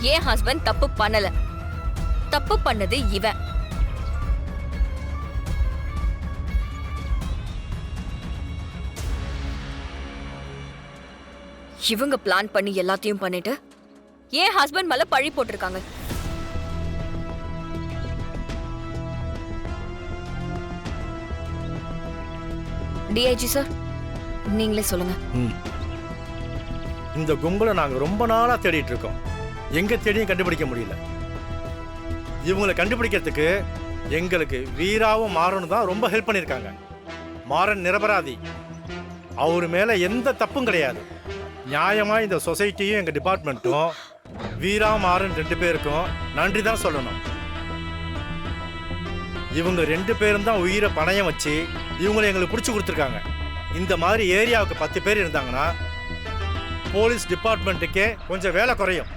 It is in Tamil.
என் ஹஸ்பண்ட் தப்பு பண்ணல. தப்பு பண்ணது இவன். இவங்க பிளான் பண்ணி எல்லாத்தையும் பண்ணிட்டு என் ஹஸ்பண்ட் மேல பழி போட்டிருக்காங்க. டிஐஜி சார் நீங்களே சொல்லுங்க. இந்த கும்பலை நாங்க ரொம்ப நாளா தேடிட்டு இருக்கோம். எங்கே தேடியும் கண்டுபிடிக்க முடியல. இவங்களை கண்டுபிடிக்கிறதுக்கு எங்களுக்கு வீராவும் மாறனும் தான் ரொம்ப ஹெல்ப் பண்ணியிருக்காங்க. மாறன் நிரபராதி. அவர் மேலே எந்த தப்பும் கிடையாது. நியாயமாக இந்த சொசைட்டியும் எங்கள் டிபார்ட்மெண்ட்டும் வீரா மாறன் ரெண்டு பேருக்கும் நன்றி தான் சொல்லணும். இவங்க ரெண்டு பேரும் தான் உயிரை பணயம் வச்சு இவங்களை எங்களுக்கு பிடிச்சி கொடுத்துருக்காங்க. இந்த மாதிரி ஏரியாவுக்கு பத்து பேர் இருந்தாங்கன்னா போலீஸ் டிபார்ட்மெண்ட்டுக்கே கொஞ்சம் வேலை குறையும்.